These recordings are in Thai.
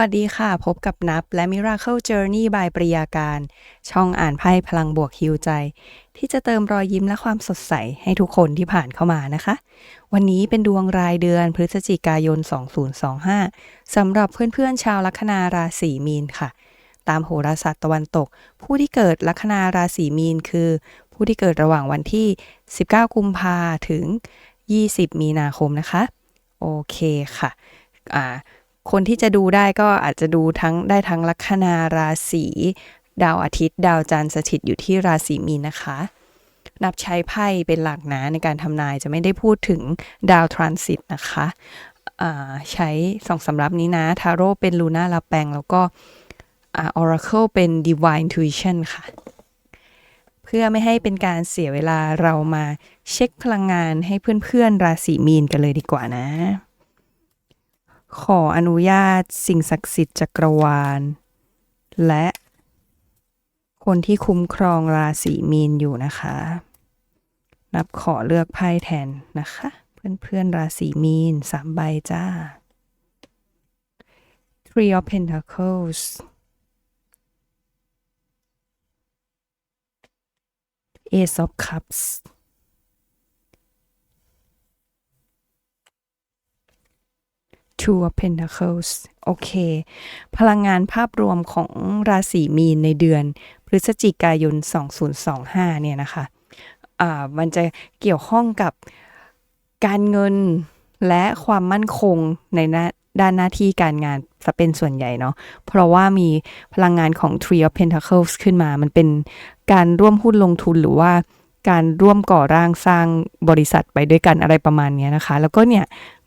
วัสดีค่ะ พบกับนับและ Miracle Journey by ปริยาการ ช่องอ่านไพ่พลังบวกฮิวใจ ที่จะเติมรอยยิ้มและความสดใส ให้ทุกคนที่ผ่านเข้ามานะคะ วันนี้เป็นดวงรายเดือนพฤศจิกายน 2025 สำหรับเพื่อนๆชาวลัคนาราศีมีนค่ะ ตามโหราศาสตร์ตะวันตก ผู้ที่เกิดลัคนาราศีมีนคือ ผู้ที่เกิดระหว่างวันที่ 19 กุมภาถึง 20 มีนาคมนะคะ โอเคค่ะอ่า คนที่จะดูได้ก็อาจจะดูทั้งได้ทั้งลัคนาราศีดาวอาทิตย์ ดาวจันทร์สถิตอยู่ที่ราศีมีนนะคะ นับใช้ไพ่เป็นหลักนะในการทำนายจะไม่ได้พูดถึงดาวทรานสิตนะคะอ่าใช้สองสำรับนี้นะ ทาโร่เป็นลูน่าลาแปงแล้วก็อออราเคิลเป็น divine intuition ค่ะ เพื่อไม่ให้เป็นการเสียเวลาเรามาเช็คพลังงานให้เพื่อนๆราศีมีนกันเลยดีกว่านะ ขออนุญาตสิ่งศักดิ์สิทธิ์จักรวาล และคนที่คุ้มครองราศีมีนอยู่นะคะนับขอเลือกไพ่แทนนะคะ เพื่อนๆราศีมีนสามใบจ้า Three of Pentacles Ace of Cups Two of Pentacles โอเค พลังงานภาพรวมของราศีมีนในเดือน พฤศจิกายน 2025 เนี่ยนะคะอ่ามันจะเกี่ยวข้องกับการเงินและความมั่นคงในน้าด้านหน้าที่การงานจะเป็นส่วนใหญ่เนาะ เพราะว่ามีพลังงานของ Three of Pentacles ขึ้นมา มันเป็นการร่วมหุ้นลงทุนหรือว่าการร่วมก่อร่างสร้างบริษัทไปด้วยกันอะไรประมาณเนี้ยนะคะ แล้วก็เนี่ย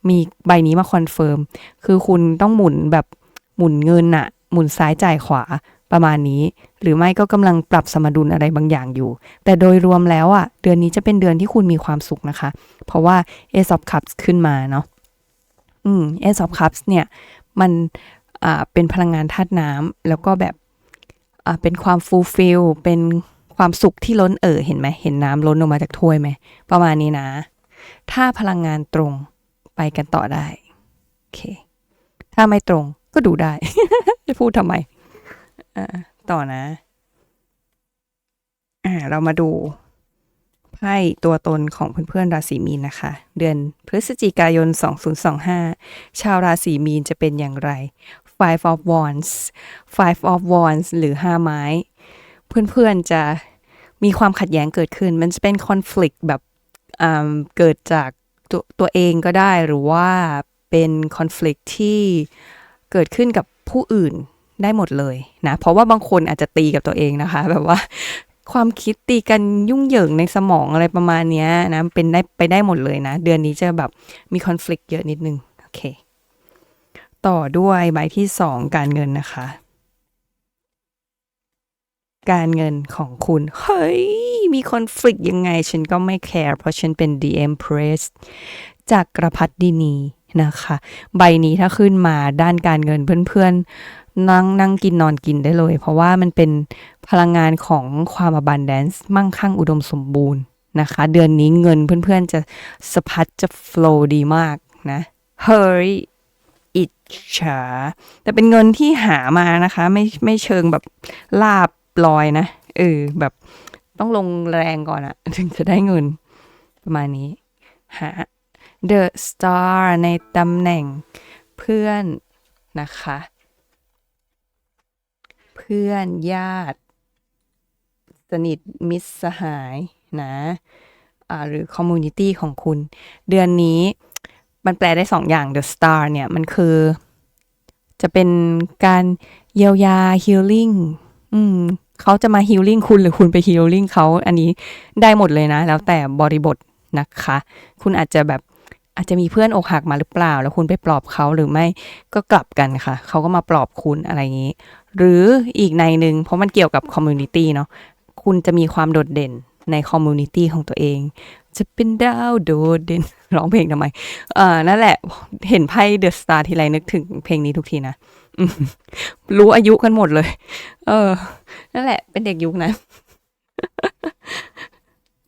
มีใบนี้มาคอนเฟิร์ม คือคุณต้องหมุนแบบหมุนเงินอะหมุนซ้ายจ่ายขวาประมาณนี้ หรือไม่ก็กำลังปรับสมดุลอะไรบางอย่างอยู่ แต่โดยรวมแล้วอะเดือนนี้จะเป็นเดือนที่คุณมีความสุขนะคะ เพราะว่า Ace of Cups ขึ้นมาเนาะอืม Ace of Cups เนี่ย มันอ่าเป็นพลังงานธาตุน้ำแล้วก็แบบอ่าเป็นความฟูลฟิลเป็นความสุขที่ล้นเอ่อเห็นไหมเห็นน้ำล้นออกมาจากถ้วยไหมประมาณนี้นะ ถ้าพลังงานตรง ไปกันต่อได้โอเค ถ้าไม่ตรงก็ดูได้ จะพูดทำไมอ่าต่อนะ อ่า เรามาดูไพ่ตัวตนของเพื่อนๆราศีมีนนะคะ เดือนพฤศจิกายน 2025 ชาวราศีมีนจะเป็นอย่างไร Five of Wands Five of Wands หรือห้าไม้ เพื่อนๆจะมีความขัดแย้งเกิดขึ้น มันจะเป็นคอน FLICT แบบอ่าเกิดจาก ตัวตัวเองก็ได้หรือว่าเป็นคอน FLICT ที่เกิดขึ้นกับผู้อื่นได้หมดเลยนะ เพราะว่าบางคนอาจจะตีกับตัวเองนะคะ แบบว่าความคิดตีกันยุ่งเหยิงในสมองอะไรประมาณนี้นะเป็นได้ไปได้หมดเลยนะ เดือนนี้จะแบบมีคอน FLICT เยอะนิดนึง โอเค ต่อด้วยใบที่สองการเงินนะคะ การเงินของคุณ เฮ้ย มีคอน FLICT ยังไง ฉันก็ไม่แคร์เพราะฉันเป็น The Empress จากกระพัดดินีนะคะ ใบนี้ถ้าขึ้นมาด้านการเงินเพื่อนๆ นั่งนั่งกินนอนกินได้เลย เพราะว่ามันเป็นพลังงานของความ abundance มั่งคั่งอุดมสมบูรณ์นะคะ เดือนนี้เงินเพื่อนๆ จะสะพัดจะ flow ดีมากนะเฮ้ยอิจฉาแต่เป็นเงินที่หามานะคะ ไม่ไม่เชิงแบบลาบ ลอยนะเออแบบต้องลงแรงก่อนอะถึงจะได้เงินประมาณนี้หา The Star ในตำแหน่งเพื่อนนะคะ เพื่อนญาติ สนิทมิตรสหายนะอ่าหรือ community ของคุณ เดือนนี้มันแปลได้สองอย่าง The Star เนี่ยมันคือ จะเป็นการเยียวยา healing อืม เขาจะมา healing คุณหรือคุณไป healing เขาอันนี้ได้หมดเลยนะ แล้วแต่บริบทนะคะ คุณอาจจะแบบอาจจะมีเพื่อนอกหักมาหรือเปล่า แล้วคุณไปปลอบเขาหรือไม่ก็กลับกันค่ะ เขาก็มาปลอบคุณอะไรอย่างนี้ หรืออีกในหนึ่งเพราะมันเกี่ยวกับ community เนาะคุณจะมีความโดดเด่นใน community ของตัวเอง จะเป็นดาวโดดเด่นร้องเพลงทำไมเออนั่นแหละเห็นไพ่เดอะสตาร์ทีไรนึกถึงเพลงนี้ทุกทีนะ รู้อายุกันหมดเลย เออ นั่นแหละ เป็นเด็กยุคนั้น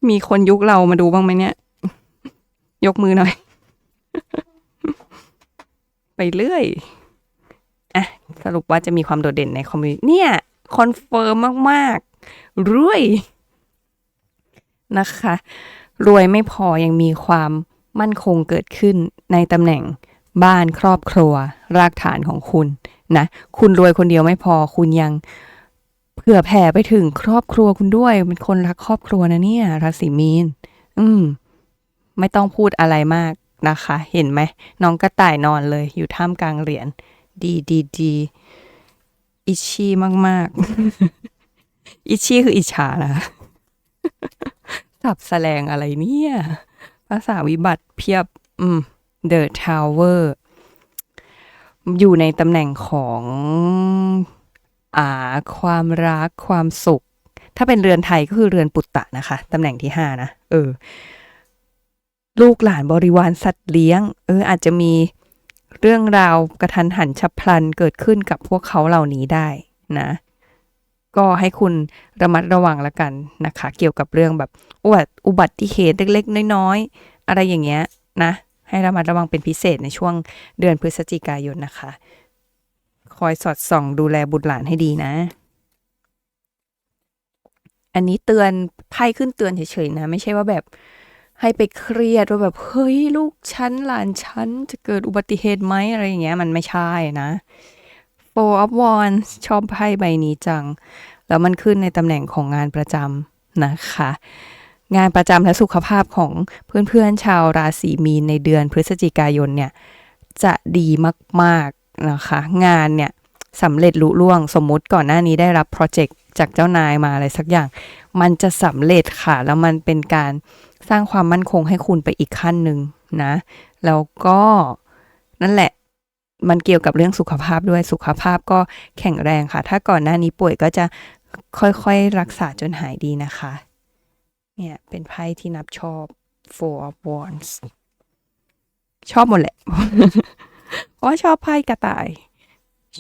มีคนยุคเรามาดูบ้างไหมเนี่ย ยกมือหน่อย ไปเรื่อย อะ สรุปว่าจะมีความโดดเด่นในคอมมูนิเนี่ยคอนเฟิร์มมากๆรวยนะคะ รวยไม่พอยังมีความมั่นคงเกิดขึ้นในตำแหน่งบ้านครอบครัว รากฐานของคุณ นะ คุณรวยคนเดียวไม่พอ คุณยังเผื่อแผ่ไปถึงครอบครัวคุณด้วยเป็นคนรักครอบครัวนะเนี่ยราศีมีน อืม ไม่ต้องพูดอะไรมากนะคะ เห็นไหมน้องกระต่ายนอนเลย อยู่ท่ามกลางเหรียญดีดีดีอิชชี่มาก ๆ อิชีคืออิจฉานะสับแสลงอะไรเนี่ย ภาษาวิบัติเพียบ อืม The Tower อยู่ในตำแหน่งของอ่าความรักความสุข ถ้าเป็นเรือนไทยก็คือเรือนปุตตะนะคะตำแหน่งที่ห้านะเออ ลูกหลานบริวารสัตว์เลี้ยง เออ อาจจะมีเรื่องราวกระทันหันฉับพลันเกิดขึ้นกับพวกเขาเหล่านี้ได้นะ ก็ให้คุณระมัดระวังละกันนะคะ เกี่ยวกับเรื่องแบบอุบัติอุบัติเหตุเล็กๆ น้อยๆ อะไรอย่างเงี้ยนะ ให้ระมัดระวังเป็นพิเศษในช่วงเดือนพฤศจิกายนนะคะ คอยสอดส่องดูแลบุตรหลานให้ดีนะ อันนี้เตือนไพ่ขึ้นเตือนเฉยๆนะ ไม่ใช่ว่าแบบให้ไปเครียดว่าแบบเฮ้ยลูกฉันหลานฉันจะเกิดอุบัติเหตุไหมอะไรอย่างเงี้ย มันไม่ใช่นะ Four of Wands ชอบไพ่ใบนี้จัง แล้วมันขึ้นในตำแหน่งของงานประจำนะคะ งานประจำและสุขภาพของเพื่อนๆชาวราศีมีนในเดือนพฤศจิกายนเนี่ยจะดีมากๆนะคะ งานเนี่ยสำเร็จลุล่วงสมมุติก่อนหน้านี้ได้รับโปรเจกต์จากเจ้านายมาอะไรสักอย่าง มันจะสำเร็จค่ะ แล้วมันเป็นการสร้างความมั่นคงให้คุณไปอีกขั้นหนึ่งนะ แล้วก็นั่นแหละมันเกี่ยวกับเรื่องสุขภาพด้วยสุขภาพก็แข็งแรงค่ะ ถ้าก่อนหน้านี้ป่วยก็จะค่อยๆรักษาจนหายดีนะคะ เนี่ย เป็นไพ่ที่นับชอบ Four of Wands ชอบหมดแหละ เพราะว่าชอบไพ่กระต่าย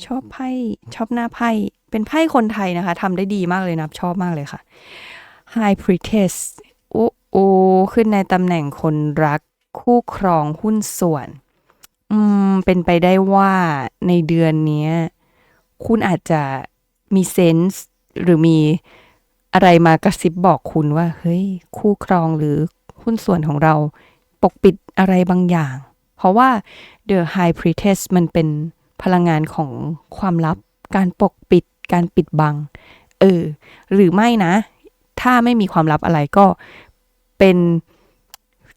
ชอบไพ่ชอบหน้าไพ่ เป็นไพ่คนไทยนะคะทำได้ดีมากเลยนับชอบมากเลยค่ะ High Priestess โอ้โอขึ้นในตำแหน่งคนรักคู่ครองหุ้นส่วน อืม เป็นไปได้ว่าในเดือนนี้ คุณอาจจะมีเซนส์หรือมี อะไรมากระซิบบอกคุณว่า เฮ้ย คู่ครองหรือหุ้นส่วนของเราปกปิดอะไรบางอย่าง เพราะว่า The High Priestess มันเป็นพลังงานของความลับ การปกปิด การปิดบัง เออ หรือไม่นะ ถ้าไม่มีความลับอะไรก็เป็น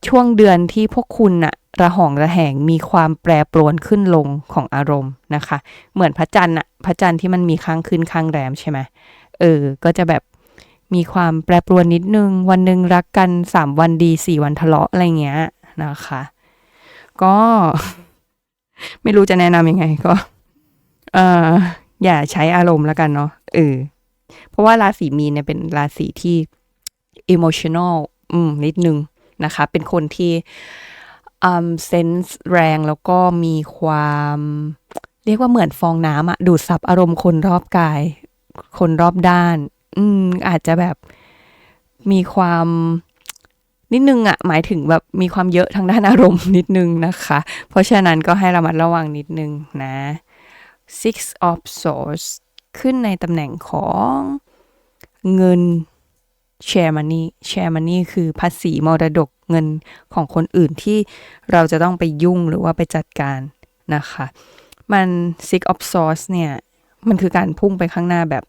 ช่วงเดือนที่พวกคุณน่ะระหองระแหงมีความแปรปรวนขึ้นลงของอารมณ์นะคะ เหมือนพระจันทร์อะพระจันทร์ที่มันมีข้างขึ้นข้างแรมใช่ไหมเออ ก็จะแบบ มีความแปรปรวนนิดนึง วันหนึ่งรักกันสามวันดีสี่วันทะเลาะอะไรเงี้ยนะคะ ก็ ไม่รู้จะแนะนำยังไงก็ เอออย่าใช้อารมณ์แล้วกันเนาะเออเพราะว่าราศีมีนเนี่ยเป็นราศีที่ emotional อืมนิดนึงนะคะ เป็นคนที่อืมเซนส์แรงแล้วก็มีความ เรียกว่าเหมือนฟองน้ำอะดูดซับอารมณ์คนรอบกาย คนรอบด้าน อืม อาจจะแบบมีความนิดนึงอะหมายถึงแบบมีความเยอะทางด้านอารมณ์นิดนึงนะคะ เพราะฉะนั้นก็ให้ระมัดระวังนิดนึงนะ Six of Swords ขึ้นในตำแหน่งของเงิน share money share money คือภาษีมรดกเงินของคนอื่นที่เราจะต้องไปยุ่งหรือว่าไปจัดการนะคะ มัน six of swords เนี่ย มันคือการพุ่งไปข้างหน้าแบบ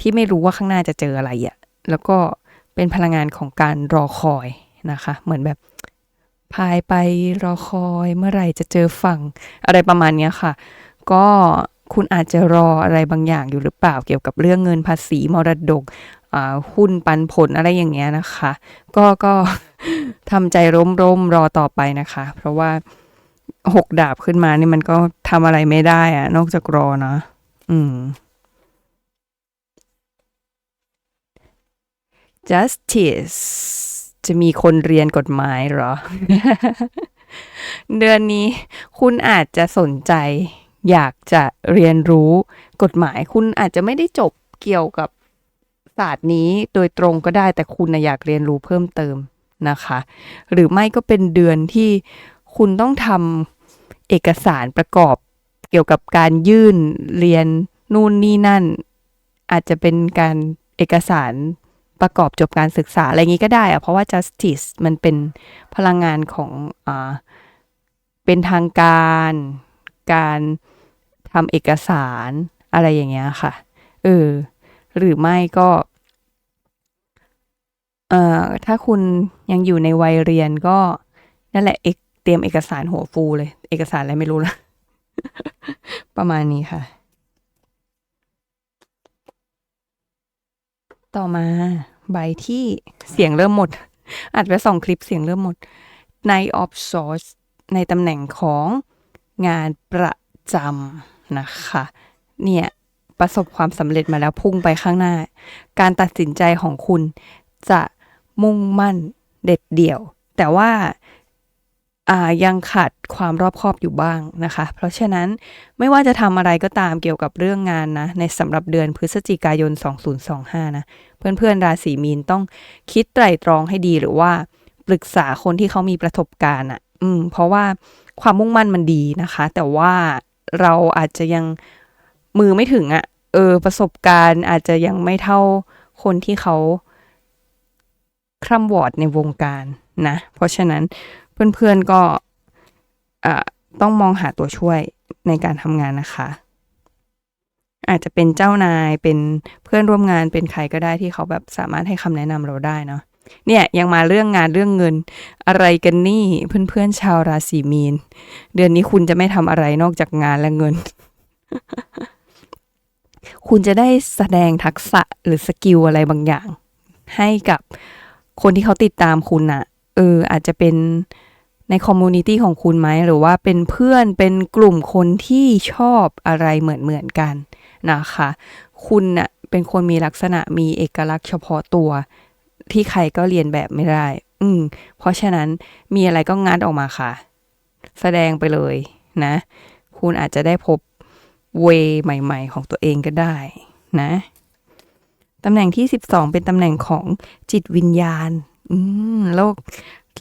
ที่ไม่รู้ว่าข้างหน้าจะเจออะไรอะ่ะแล้วก็เป็นพลังงานของการรอคอยนะคะ เหมือนแบบพายไปรอคอยเมื่อไหร่จะเจอฝั่งอะไรประมาณนี้ค่ะ ก็คุณอาจจะรออะไรบางอย่างอยู่หรือเปล่าเกี่ยวกับเรื่องเงินภาษีมรดกอ่าหุ้นปันผลอะไรอย่างเงี้ยนะคะ ก็ก็ทำใจร่มร่มรอต่อไปนะคะ เพราะว่าหกดาบขึ้นมานี่มันก็ทำอะไรไม่ได้อะนอกจากรอนะ อืม justice จะมีคนเรียนกฎหมายเหรอ เดือนนี้คุณอาจจะสนใจ อยากจะเรียนรู้กฎหมาย คุณอาจจะไม่ได้จบเกี่ยวกับศาสตร์นี้โดยตรงก็ได้แต่คุณนะอยากเรียนรู้เพิ่มเติมนะคะ หรือไม่ก็เป็นเดือนที่คุณต้องทำเอกสารประกอบเกี่ยวกับการยื่นเรียนนู่นนี่นั่น อาจจะเป็นการเอกสาร ประกอบจบการศึกษาอะไรอย่างนี้ก็ได้อะเพราะว่า justice มันเป็นพลังงานของอ่าเป็นทางการ การทำเอกสารอะไรอย่างเงี้ยค่ะ เออ หรือไม่ก็เอ่อถ้าคุณยังอยู่ในวัยเรียนก็นั่นแหละเอกเตรียมเอกสารหัวฟูเลย เอกสารอะไรไม่รู้ละ ประมาณนี้ค่ะ ต่อมาใบที่เสียงเริ่มหมด อัดไปสองคลิปเสียงเริ่มหมด Night of Swords ในตำแหน่งของงานประจำนะคะ เนี่ยประสบความสำเร็จมาแล้วพุ่งไปข้างหน้า การตัดสินใจของคุณจะมุ่งมั่นเด็ดเดี่ยว แต่ว่า ยังขาดความรอบคอบอยู่บ้างนะคะ เพราะฉะนั้นไม่ว่าจะทำอะไรก็ตามเกี่ยวกับเรื่องงานนะ ในสำหรับเดือนพฤศจิกายน 2025 นะ เพื่อนๆ ราศีมีนต้องคิดไตร่ตรองให้ดีหรือว่าปรึกษาคนที่เขามีประสบการณ์อะ อืม เพราะว่าความมุ่งมั่นมันดีนะคะ แต่ว่าเราอาจจะยังมือไม่ถึงอะ เออ ประสบการณ์อาจจะยังไม่เท่าคนที่เขาคร่ำวอร์ดในวงการนะ เพราะฉะนั้น เพื่อนๆก็ต้องมองหาตัวช่วยในการทำงานนะคะ อาจจะเป็นเจ้านายเป็นเพื่อนร่วมงานเป็นใครก็ได้ที่เขาแบบสามารถให้คำแนะนำเราได้เนาะเนี่ยยังมาเรื่องงานเรื่องเงินอะไรกันนี่เพื่อนๆชาวราศีมีน เดือนนี้คุณจะไม่ทำอะไรนอกจากงานและเงิน คุณจะได้แสดงทักษะหรือสกิลอะไรบางอย่าง ให้กับคนที่เขาติดตามคุณอะเอออาจจะเป็น ในคอมมูนิตี้ของคุณไหม หรือว่าเป็นเพื่อนเป็นกลุ่มคนที่ชอบอะไรเหมือนเหมือนๆกันนะคะ คุณน่ะเป็นคนมีลักษณะมีเอกลักษณ์เฉพาะตัว ที่ใครก็เรียนแบบไม่ได้ อืม เพราะฉะนั้นมีอะไรก็งัดออกมาค่ะ แสดงไปเลยนะ คุณอาจจะได้พบเวใหม่ ๆ ของตัวเองก็ได้นะตำแหน่งที่ 12 เป็นตำแหน่งของจิตวิญญาณ อืม โลก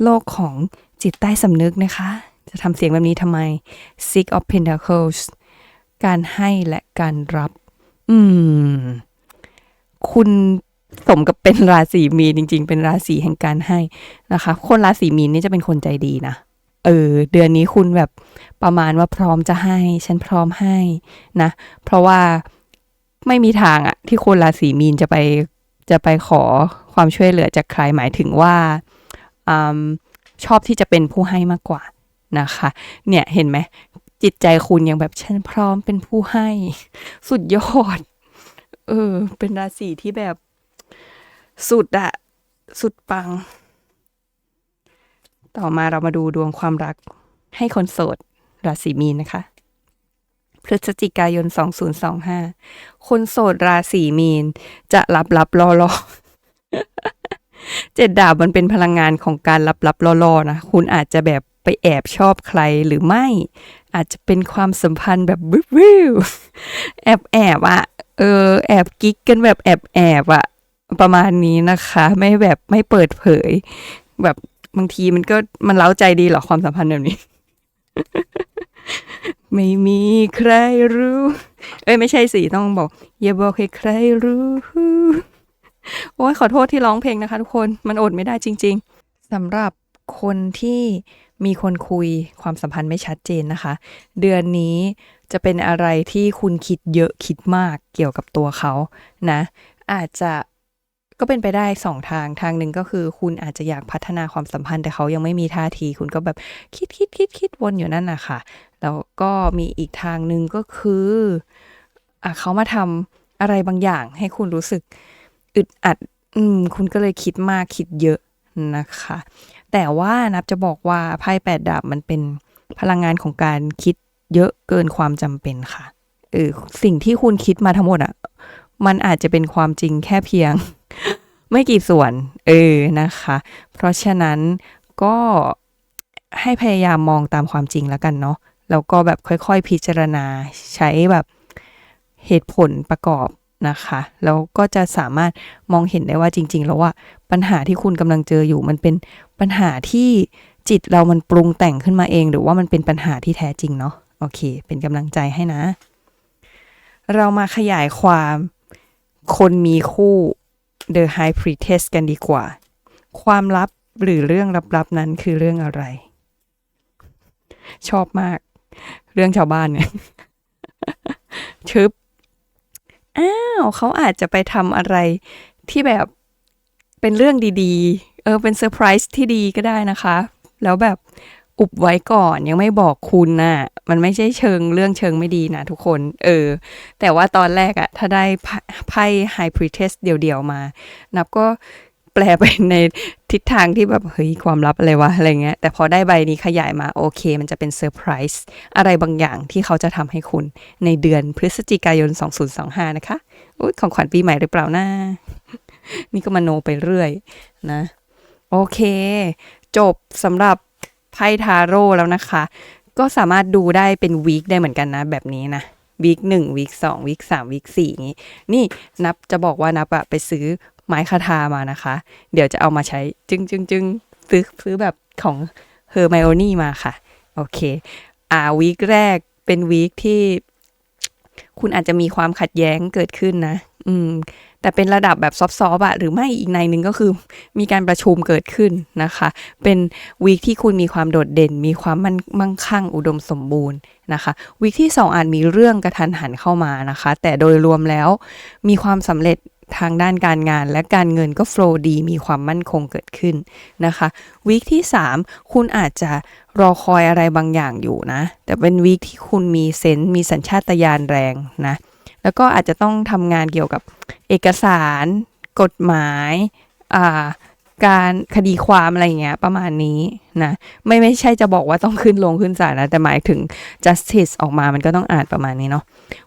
โลกของจิตใต้สำนึกนะคะ จะทำเสียงแบบนี้ทำไม Six of Pentacles การให้และการรับ อืม คุณสมกับเป็นราศีมีนจริง ๆ เป็นราศีแห่งการให้นะคะ คนราศีมีนนี่จะเป็นคนใจดีนะ เออ เดือนนี้คุณแบบประมาณว่าพร้อมจะให้ ฉันพร้อมให้นะ เพราะว่าไม่มีทางอะที่คนราศีมีนจะไปจะไปขอความช่วยเหลือจากใครหมายถึงว่าอืม ชอบที่จะเป็นผู้ให้มากกว่านะคะ เนี่ยเห็นไหมจิตใจคุณยังแบบฉันพร้อมเป็นผู้ให้ สุดยอด เออ เป็นราศีที่แบบสุดอะสุดปัง ต่อมาเรามาดูดวงความรักให้คนโสด ราศีมีนนะคะพฤศจิกายน 2025 คนโสดราศีมีน จะรับรับรอรอ เจ็ดดาบมันเป็นพลังงานของการรับรับรอรอนะ คุณอาจจะแบบไปแอบชอบใครหรือไม่ อาจจะเป็นความสัมพันธ์แบบวิววิวแอบแอบอะเออ แอบกิ๊กกันแบบแอบแอบอะประมาณนี้นะคะ ไม่แบบไม่เปิดเผย แบบบางทีมันก็มันเล้าใจดีเหรอความสัมพันธ์แบบนี้ ไม่มีใครรู้ เอ้ยไม่ใช่สิต้องบอก อย่าบอกให้ใครรู้ โอ้ยขอโทษที่ร้องเพลงนะคะทุกคนมันอดไม่ได้จริง ๆสำหรับคนที่มีคนคุยความสัมพันธ์ไม่ชัดเจนนะคะ เดือนนี้จะเป็นอะไรที่คุณคิดเยอะคิดมากเกี่ยวกับตัวเขานะ อาจจะก็เป็นไปได้สองทางทางหนึ่งก็คือ คุณอาจจะอยากพัฒนาความสัมพันธ์แต่เขายังไม่มีท่าที คุณก็แบบคิดคิดคิดคิดวนอยู่นั่นนะคะแล้วก็มีอีกทางหนึ่งก็คืออะเขามาทำอะไรบางอย่างให้คุณรู้สึก อึดอัด อืม คุณก็เลยคิดมากคิดเยอะนะคะ แต่ว่านับจะบอกว่าไพ่แปดดาบมันเป็นพลังงานของการคิดเยอะเกินความจำเป็นค่ะเออสิ่งที่คุณคิดมาทั้งหมดอะ มันอาจจะเป็นความจริงแค่เพียง ไม่กี่ส่วน เออนะคะ เพราะฉะนั้นก็ให้พยายามมองตามความจริงแล้วกันเนาะแล้วก็แบบค่อยๆ พิจารณาใช้แบบเหตุผลประกอบ นะคะแล้วก็จะสามารถมองเห็นได้ว่าจริง ๆ แล้วว่าปัญหาที่คุณกำลังเจออยู่มันเป็นปัญหาที่จิตเรามันปรุงแต่งขึ้นมาเอง หรือว่ามันเป็นปัญหาที่แท้จริงเนาะโอเค เป็นกำลังใจให้นะ เรามาขยายความคนมีคู่ The High Priestess กันดีกว่า ความลับหรือเรื่องลับๆนั้นคือเรื่องอะไร ชอบมาก เรื่องชาวบ้านเนี่ยชึบ อ้าวเขาอาจจะไปทำอะไรที่แบบเป็นเรื่องดีๆ เออเป็นเซอร์ไพรส์ที่ดีก็ได้นะคะ แล้วแบบอุบไว้ก่อนยังไม่บอกคุณน่ะ มันไม่ใช่เชิงเรื่องเชิงไม่ดีนะทุกคน เออ แต่ว่าตอนแรกอะถ้าได้ไพ่ไพ่ High Priestess เดี่ยวๆมา นับก็ แปลไปในทิศทางที่แบบเฮ้ยความลับอะไรวะอะไรเงี้ย แต่พอได้ใบนี้ขยายมาโอเค มันจะเป็นเซอร์ไพรส์อะไรบางอย่างที่เขาจะทำให้คุณในเดือนพฤศจิกายน 2025 นะคะอุ๊ยของขวัญปีใหม่หรือเปล่านะนี่ก็มาโนไปเรื่อยนะ โอเค จบสำหรับไพ่ทาโร่แล้วนะคะ ก็สามารถดูได้เป็นวีคได้เหมือนกันนะ แบบนี้นะวีคหนึ่งวีคสองวีคสามวีคสี่อย่างนี้ นี่นับจะบอกว่านับอะไปซื้อ ไม้คาทามานะคะ เดี๋ยวจะเอามาใช้จึงจึงจึงซื้อซื้อแบบของเฮอร์ไมโอนี่มาค่ะ โอเค อ่าวีคแรกเป็นวีคที่ คุณอาจจะมีความขัดแย้งเกิดขึ้นนะ อืม แต่เป็นระดับแบบซอฟต์ๆอะหรือไม่อีกในหนึ่งก็คือ มีการประชุมเกิดขึ้นนะคะ เป็นวีคที่คุณมีความโดดเด่น มีความมั่นมั่งคั่งอุดมสมบูรณ์นะคะวีคที่สอาจมีเรื่องกระทันหันเข้ามานะคะ แต่โดยรวมแล้วมีความสำเร็จ ทางด้านการงานและการเงินก็โฟล์ดี มีความมั่นคงเกิดขึ้นนะคะวีคที่ 3 คุณอาจจะรอคอยอะไรบางอย่างอยู่นะ แต่เป็นวีคที่คุณมีเซนส์มีสัญชาตญาณแรงนะ แล้วก็อาจจะต้องทำงานเกี่ยวกับเอกสาร กฎหมายอ่าการคดีความอะไรอย่างเงี้ยประมาณนี้นะไม่ไม่ใช่จะบอกว่าต้องขึ้นลงขึ้นศาลนะแต่หมายถึง justice ออกมามันก็ต้องอ่านประมาณนี้เนาะ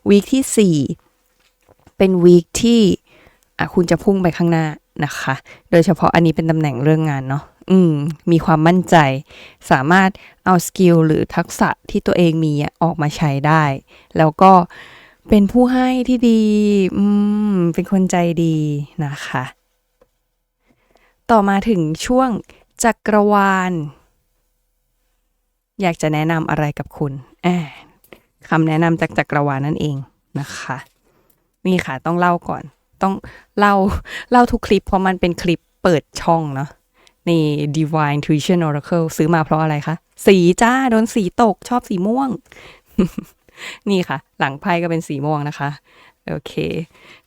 วีคที่ 4 เป็นวีคที่ อะคุณจะพุ่งไปข้างหน้านะคะ โดยเฉพาะอันนี้เป็นตำแหน่งเรื่องงานเนาะอืมมีความมั่นใจ สามารถเอาสกิลหรือทักษะที่ตัวเองมีออกมาใช้ได้ แล้วก็เป็นผู้ให้ที่ดีอืมเป็นคนใจดีนะคะ ต่อมาถึงช่วงจักรวาล อยากจะแนะนำอะไรกับคุณแอคำแนะนำจากจักรวาลนั่นเองนะคะ นี่ค่ะต้องเล่าก่อน ต้องเล่าเล่าทุกคลิป เพราะมันเป็นคลิปเปิดช่องเนาะนี่ Divine Tuition Oracle ซื้อมาเพราะอะไรคะ สีจ้า โดนสีตกชอบสีม่วง นี่ค่ะ หลังไพ่ก็เป็นสีม่วงนะคะ โอเค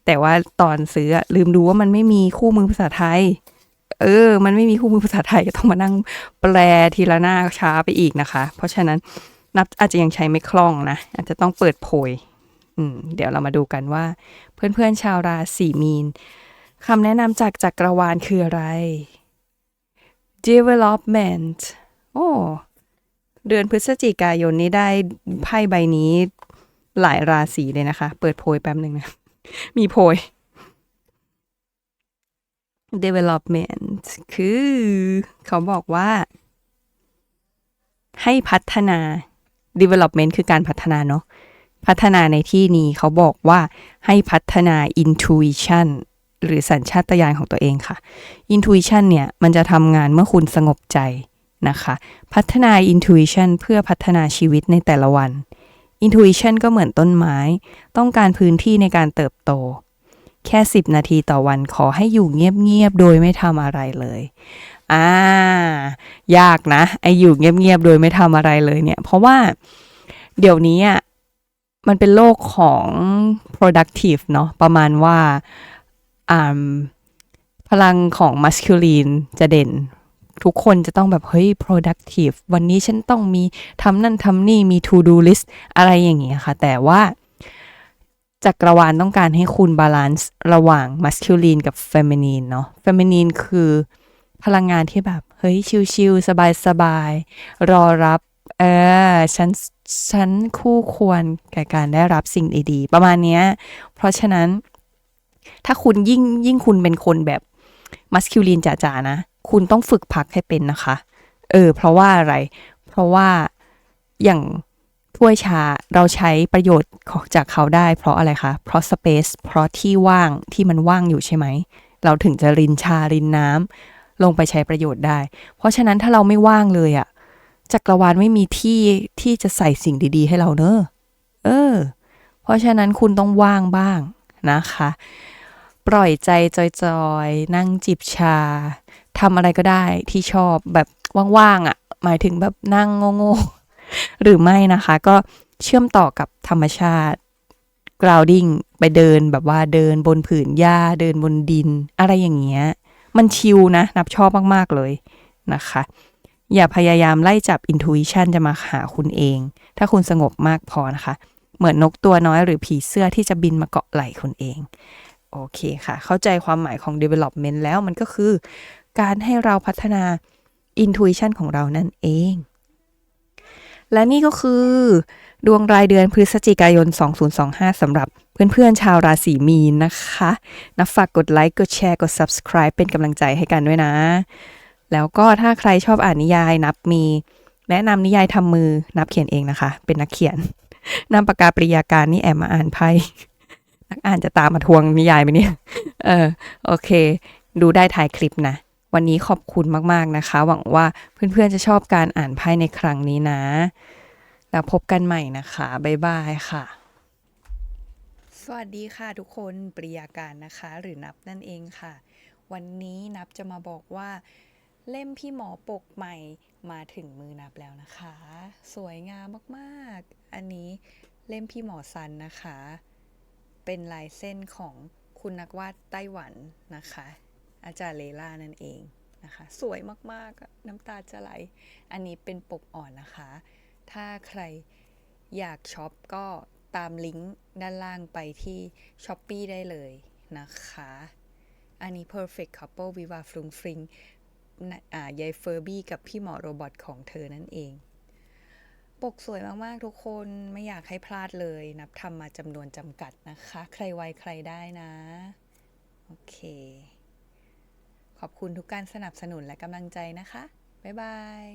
แต่ว่าตอนซื้อลืมดูว่ามันไม่มีคู่มือภาษาไทย เออ มันไม่มีคู่มือภาษาไทยก็ต้องมานั่งแปลทีละหน้าช้าไปอีกนะคะ เพราะฉะนั้นนับอาจจะยังใช้ไม่คล่องนะ อาจจะต้องเปิดโพย เดี๋ยวเรามาดูกันว่า เพื่อนๆชาวราศีมีนคำแนะนำจากจักรวาลคืออะไร development โอ้เดือนพฤศจิกายนนี้ได้ไพ่ใบนี้หลายราศีเลยนะคะ เปิดโพยแป๊บหนึ่งนะ มีโพย development คือเขาบอกว่า ให้พัฒนา development คือการพัฒนาเนาะ พัฒนาในที่นี้เขาบอกว่าให้พัฒนา intuition หรือสัญชาตญาณของตัวเองค่ะ intuition เนี่ย มันจะทำงานเมื่อคุณสงบใจนะคะ พัฒนา intuition เพื่อพัฒนาชีวิตในแต่ละวัน intuition ก็เหมือนต้นไม้ ต้องการพื้นที่ในการเติบโต แค่ 10 นาทีต่อวันขอให้อยู่เงียบ ๆ โดยไม่ทำอะไรเลย อ่า ยากนะ ไออยู่เงียบ ๆ โดยไม่ทำอะไรเลยเนี่ย เพราะว่าเดี๋ยวนี้อะ มันเป็นโลกของ productive เนาะประมาณว่าอ่าพลังของ masculine จะเด่น ทุกคนจะต้องแบบ เฮ้ย productive วันนี้ฉันต้องมีทำนั่นทำนี่มี to do list อะไรอย่างเงี้ยค่ะ แต่ว่าจักรวาลต้องการให้คุณบาลานซ์ระหว่าง masculine กับ feminine เนาะ feminine คือพลังงานที่แบบ เฮ้ย ชิลๆสบายๆ รอรับ เออฉันฉันคู่ควรแก่การได้รับสิ่งดีๆ ประมาณเนี้ย เพราะฉะนั้น ถ้าคุณยิ่งยิ่งคุณเป็นคนแบบ masculine จ๋าๆนะ คุณต้องฝึกพักให้เป็นนะคะ เออ เพราะว่าอะไร เพราะว่าอย่างถ้วยชาเราใช้ประโยชน์ของจากเขาได้ เพราะอะไรคะ เพราะ space เพราะที่ว่างที่มันว่างอยู่ใช่ไหม เราถึงจะรินชารินน้ำลงไปใช้ประโยชน์ได้ เพราะฉะนั้นถ้าเราไม่ว่างเลยอะ จักรวาลไม่มีที่ที่จะใส่สิ่งดีๆ ให้เราเนอะเออ เพราะฉะนั้นคุณต้องว่างบ้างนะคะ ปล่อยใจจอยๆ นั่งจิบชาทำอะไรก็ได้ที่ชอบแบบว่างๆอะ่ะ หมายถึงแบบนั่งโง่ๆ หรือไม่นะคะ ก็เชื่อมต่อกับธรรมชาติ grounding ไปเดินแบบว่าเดินบนผืนหญ้า เดินบนดิน อะไรอย่างเงี้ย มันชิลนะ นับชอบมากๆเลยนะคะ อย่าพยายามไล่จับ intuition จะมาหาคุณเอง ถ้าคุณสงบมากพอนะคะ เหมือนนกตัวน้อยหรือผีเสื้อที่จะบินมาเกาะไหล่คุณเอง โอเคค่ะ เข้าใจความหมายของ development แล้วมันก็คือ การให้เราพัฒนา intuition ของเรานั่นเอง และนี่ก็คือ ดวงรายเดือนพฤศจิกายน 2025สำหรับเพื่อนๆชาวราศีมีนนะคะนะฝากกดไลค์ กดแชร์ กด subscribe เป็นกำลังใจให้กันด้วยนะ แล้วก็ถ้าใครชอบอ่านนิยายนับมี แนะนำนิยายทำมือนับเขียนเองนะคะ เป็นนักเขียนนำปากกาปริยาการนี่แอบมาอ่านไพ่นักอ่านจะตามมาทวงนิยายไหมเนี่ย เออโอเค ดูได้ถ่ายคลิปนะวันนี้ขอบคุณมากๆนะคะ หวังว่าเพื่อนๆจะชอบการอ่านไพ่ในครั้งนี้นะ แล้วพบกันใหม่นะคะ บ๊ายบายค่ะ สวัสดีค่ะทุกคนปริยาการนะคะ หรือนับนั่นเองค่ะ วันนี้นับจะมาบอกว่า เล่มพี่หมอปกใหม่มาถึงมือนับแล้วนะคะ สวยงามมากๆ อันนี้เล่มพี่หมอซันนะคะ เป็นลายเส้นของคุณนักวาดไต้หวันนะคะ อาจารย์เลล่านั่นเองนะคะ สวยมากๆ น้ำตาจะไหล อันนี้เป็นปกอ่อนนะคะ ถ้าใครอยากช็อปก็ตามลิงก์ด้านล่างไปที่ s h อ p e e ได้เลยนะคะ อันนี้ perfect couple วิวาฟรุงฟริงนะอ่า ยายเฟอร์บี้กับพี่หมอโรบอทของเธอนั่นเอง ปกสวยมาก ๆ ทุกคนไม่อยากให้พลาดเลย นับทำมาจำนวนจำกัดนะคะ ใครไวใครได้นะ โอเค ขอบคุณทุกการสนับสนุนและกำลังใจนะคะ บ๊ายบาย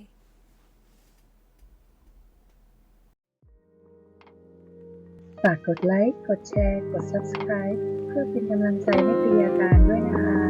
ฝากกดไลค์ กดแชร์ กด Subscribe เพื่อเป็นกำลังใจให้ปริยาการด้วยนะคะ